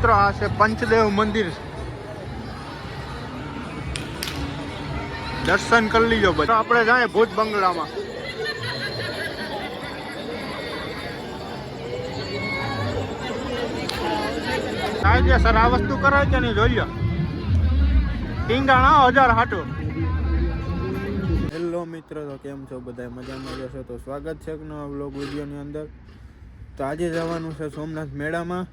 મિત્રો આ છે પંચદેવ મંદિર. દર્શન કરી લીજો બધા. આપણે જાય ભૂત બંગલામાં. સર આ વસ્તુ કરાય કે નહીં જોઈ લો. ટીંગાણા હજાર હાટું. હેલો મિત્રો, તો કેમ છો? બધા મજામાં જશો તો સ્વાગત છે નવા બ્લોગ વિડીયોની અંદર. તો આજે જવાનું છે સોમનાથ મેળામાં.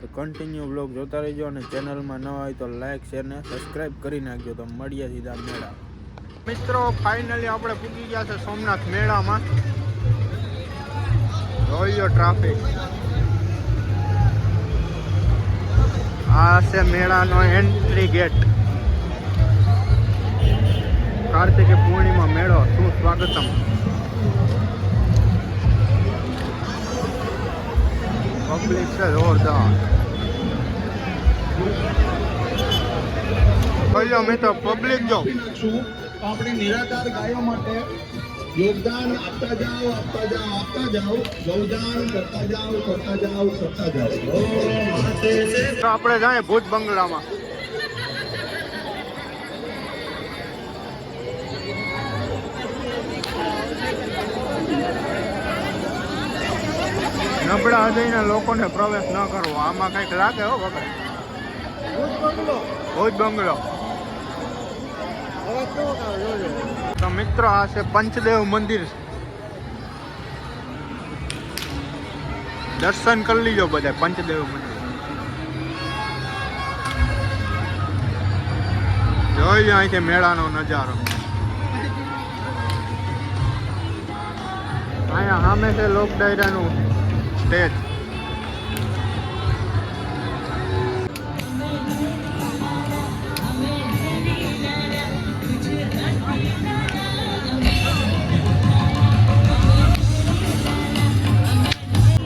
તો કન્ટિન્યુ બ્લોગ જોતા રહેજો અને ચેનલમાં નવા હોય તો લાઈક શેર ને સબસ્ક્રાઈબ કરી નાખજો. તો મળીએ સીધા મેળા. મિત્રો ફાઇનલી આપણે પૂગી ગયા છે સોમનાથ મેળામાં. લો ટ્રાફિક આ છે મેળાનો એન્ટ્રી ગેટ કાર્તિકે પૂર્ણિમા મેળો. શું સ્વાગતમ? પબ્લિક છે જોરદાર કયો મિત્રો પબ્લિક જો. આપણી નિરાધાર ગાયો માટે યોગદાન આપતા જાઓ આપતા જાઓ આપતા જાઓ. યોગદાન કરતા જાઓ કરતા જાઓ કરતા જાઓ. તો આપણે જાય ભૂત બંગલામાં. નબળા હૃદયના લોકોને પ્રવેશ ન કરવો. આમાં કંઈક લાગે હો બગડે ભૂત બંગલો. તો મિત્રો, આ છે પંચદેવ મંદિર. દર્શન કરી લીજો બધા પંચદેવ મંદિર. જોઈએ અહીંથી મેળાનો નજારો. અહીંયા સામે છે લોક ડાયરાનું સ્ટેજ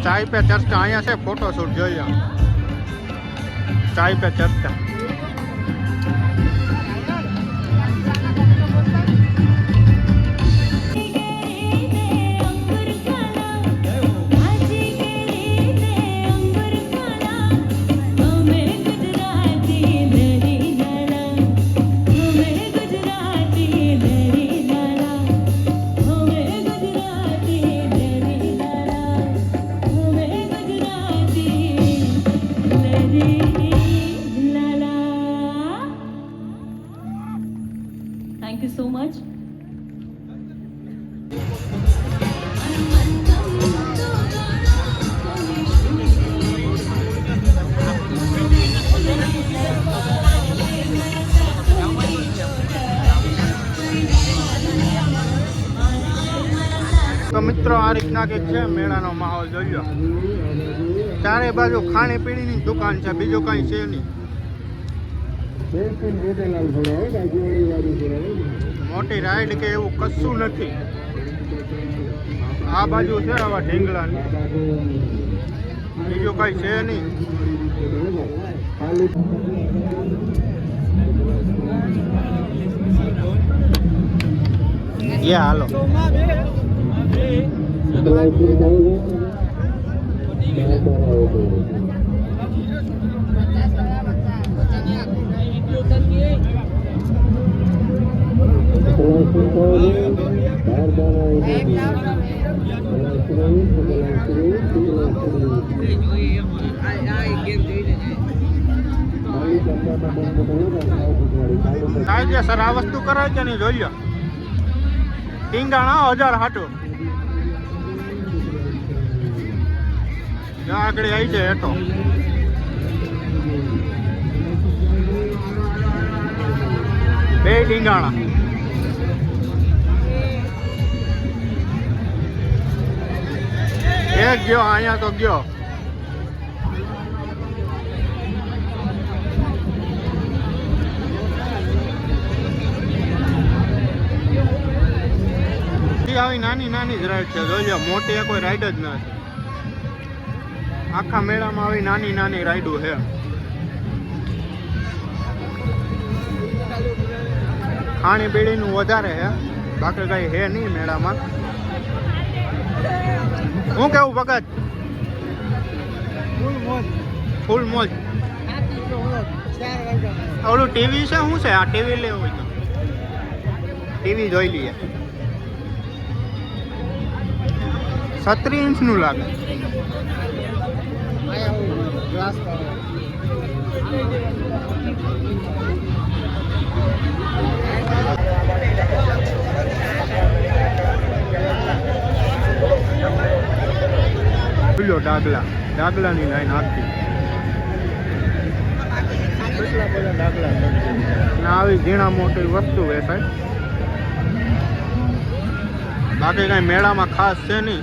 ચાય પે ચર્ચા અહીંયા છે ફોટો શૂટ જોઈ લો ચાય પે ચર્ચા તો મિત્રો, આ રીતના કંઈક છે, મેળાનો માહોલ જોઈ લો. ચારે બાજુ ખાણી પીણીની દુકાન છે, બીજું કાંઈ છે નહીં. મોટી રાઈડ કે એવું કશું નથી. આ બાજુ છે આવા ઢીંગલાની. બીજું કઈ છે નહીં. યા, હાલો. કાયદેસર આ વસ્તુ કરાય કે નહીં જોઈ લો. ટીંગાણા હજાર હાટો. આગળ આવી છે હેઠો. બે ડીંગાણા એક ગયો, અહીંયા તો ગયો. આવી નાની નાની જ રાઈડ છે. જોજો મોટી કોઈ રાઈડ જ નથી આખા મેળામાં આવી નાની નાની રાઈડો છે. ખાણી પીણીનું વધારે છે. બાકી કઈ હે નહીં મેળામાં. હું કેવું ભગત? ફૂલ મોજ. ફૂલ મોજ. ઓલું ટીવી છે? શું છે? આ ટીવી લેવું હોય તો. ટીવી જોઈ લઈએ. સત્રી ઇંચનું લાગે. પેલો ડાગલા. ડાગલાની લાઈન આખી. આવી ઝીણા મોટી વસ્તુ વેચાય. બાકી કઈ મેળામાં ખાસ છે નહીં.